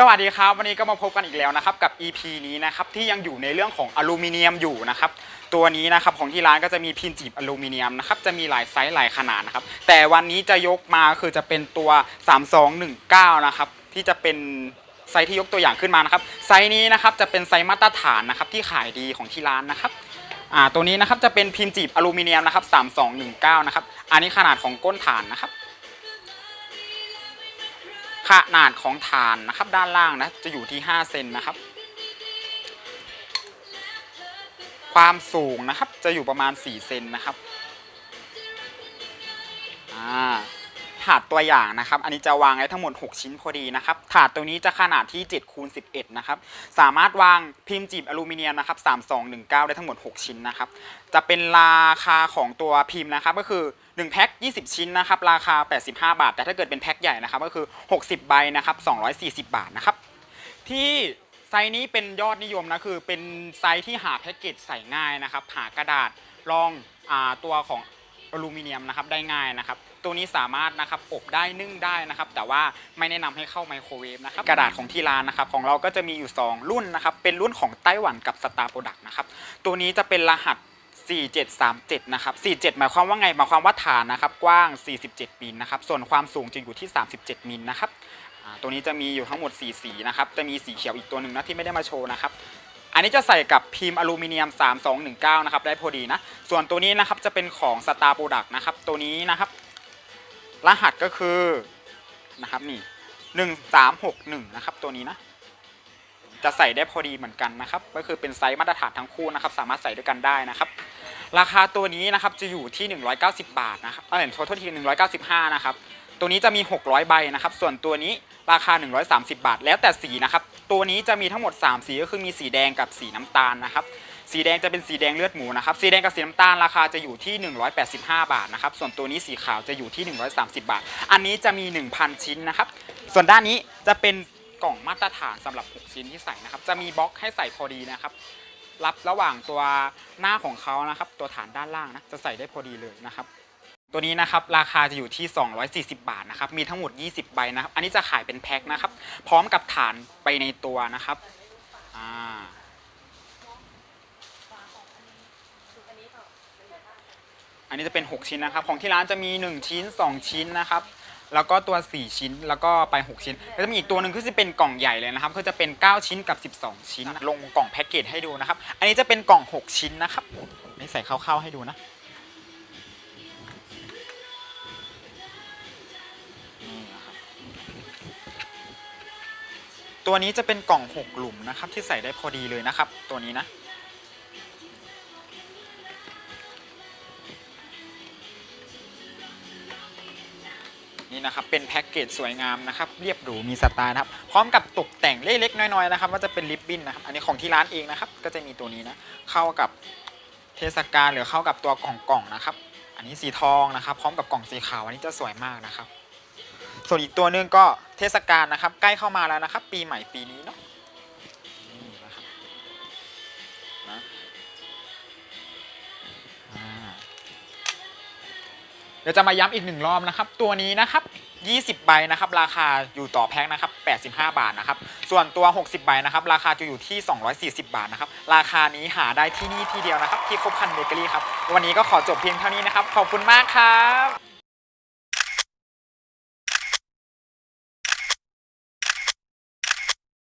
สวัสดีครับวันนี้ก็มาพบกันอีกแล้วนะครับกับ EP นี้นะครับที่ยังอยู่ในเรื่องของอลูมิเนียมอยู่นะครับตัวนี้นะครับของที่ร้านก็จะมีพินจีบอลูมิเนียมนะครับจะมีหลายไซส์หลายขนาดนะครับแต่วันนี้จะยกมาคือจะเป็นตัว 3219นะครับที่จะเป็นไซส์ที่ยกตัวอย่างขึ้นมานะครับไซส์นี้นะครับจะเป็นไซส์มาตรฐานนะครับที่ขายดีของที่ร้านนะครับอ่าตัวนี้นะครับจะเป็นพิมจีบอลูมิเนียมนะครับ3219นะครับอันนี้ขนาดของก้นฐานนะครับ ขนาดของฐานนะครับ ด้านล่างนะจะอยู่ที่ 5 เซนนะครับ ความสูงนะครับจะอยู่ประมาณ 4 เซนนะครับถาดตัวอย่างนะครับ อันนี้จะวางไว้ทั้งหมด 6 ชิ้นพอดีนะครับ ถาดตัวนี้จะขนาดที่7คูณ11 นะครับ สามารถวางพิมพ์จีบอลูมิเนียมนะครับ3219 ได้ทั้งหมด 6 ชิ้นนะครับ จะเป็นราคาของตัวพิมพ์นะครับก็คือ 1แพ็ค20 ชิ้นนะครับราคา 85 บาท แต่ถ้าเกิดเป็นแพ็คใหญ่นะครับก็คือ 60 ใบนะครับ240 บาทนะครับที่ไซส์นี้เป็นยอดนิยมนะคือเป็นไซส์ที่หาแพ็กเกจใส่ง่ายนะครับหากระดาษรองอตัวของอลูมิเนียมนะครับได้ง่ายนะครับ ตัวนี้สามารถนะครับอบได้นึ่งได้นะครับ แต่ว่าไม่แนะนำให้เข้าไมโครเวฟนะครับกระดาษของที่ร้านนะครับของเราก็จะมีอยู่ 2 รุ่นนะครับเป็นรุ่นของไต้หวันกับสตาร์โปรดักนะครับตัวนี้จะเป็นรหัส 4737 นะครับ 47 หมายความว่าไง หมายความว่าฐานนะครับ กว้าง 47 มิลนะครับ ส่วนความสูงจะอยู่ที่ 37 มิลนะครับตัวนี้จะมีอยู่ทั้งหมด 4 สีนะครับ จะมีสีเขียวอีกตัวหนึ่งนะที่ไม่ได้มาโชว์นะครับ อันนี้จะใส่กับพิมพ์อลูมิเนียม 3219 นะครับ ได้พอดีนะ ส่วนตัวนี้นะครับจะเป็นของ Star Product นะครับ ตัวนี้นะครับ รหัสก็คือนะครับนี่1361 นะครับ ตัวนี้นะจะใส่ได้พอดีเหมือนกันนะครับ ก็คือเป็นไซส์มาตรฐานทั้งคู่นะครับ สามารถใส่ด้วยกันได้นะครับ ราคาตัวนี้นะครับจะอยู่ที่ 190 บาทนะครับเออโทษที195 นะครับ ตัวนี้จะมี 600 ใบนะครับ ส่วนตัวนี้ราคา 130 บาท แล้วแต่สีนะครับ ตัวนี้จะมีทั้งหมด 3 สีก็คือมีสีแดงกับสีน้ำตาลนะครับ สีแดงจะเป็นสีแดงเลือดหมูนะครับ สีแดงกับสีน้ำตาลราคาจะอยู่ที่ 185 บาทนะครับ ส่วนตัวนี้สีขาวจะอยู่ที่ 130 บาท อันนี้จะมี 1,000 ชิ้นนะครับ ส่วนด้านนี้จะเป็นกล่องมาตรฐานสำหรับ 6 ชิ้นที่ใส่นะครับ จะมีบล็อกให้ใส่พอดีนะครับ รับระหว่างตัวหน้าของเขานะครับ ตัวฐานด้านล่างนะจะใส่ได้พอดีเลยนะครับ ตัวนี้นะครับราคาจะอยู่ที่ 240 บาทนะครับมีทั้งหมด 20 ใบนะครับ อันนี้จะขายเป็นแพ็คนะครับ พร้อมกับฐานไปในตัวนะครับอ่าอันนี้จะเป็น 6 ชิ้นนะครับ ของที่ร้านจะมี 1 ชิ้น 2 ชิ้นนะครับ แล้วก็ตัว 4 ชิ้น แล้วก็ไป 6 ชิ้น แล้วจะมีอีกตัวหนึ่งคือจะเป็นกล่องใหญ่เลยนะครับ ก็จะเป็น 9 ชิ้นกับ 12 ชิ้น ลงกล่องแพ็กเกจให้ดูนะครับ อันนี้จะเป็นกล่อง 6 ชิ้นนะครับนี่ใส่คร่าวๆให้ดูนะ ตัวนี้จะเป็นกล่อง 6 หลุมนะครับ ที่ใส่ได้พอดีเลยนะครับ ตัวนี้นะ นี่นะครับเป็นแพ็กเกจสวยงามนะครับเรียบหรูมีสไตล์นะครับพร้อมกับตกแต่งเล็กๆน้อยๆนะครับว่าจะเป็นริบบิ้นนะครับอันนี้ของที่ร้านเองนะครับก็จะมีตัวนี้นะเข้ากับเทศกาลหรือเข้ากับตัวกล่องๆนะครับ อันนี้สีทองนะครับ พร้อมกับกล่องสีขาวอันนี้จะสวยมากนะครับ ส่วนอีกตัวนึงก็เทศกาลนะครับ ใกล้เข้ามาแล้วนะครับ ปีใหม่ปีนี้เนาะ ดี๋ยวจะมาย้ำอีกหนึ่งรอบนะครับ ตัวนี้นะครับ 20 ใบนะครับ ราคาอยู่ต่อแพ็คนะครับ 85 บาทนะครับ ส่วนตัว 60 ใบนะครับ ราคาจะอยู่ที่ 240 บาทนะครับ ราคานี้หาได้ที่นี่ที่เดียวนะครับ ที่ครบคันเบเกอรี่ครับ วันนี้ก็ขอจบเพียงเท่านี้นะครับ ขอบคุณมากครับ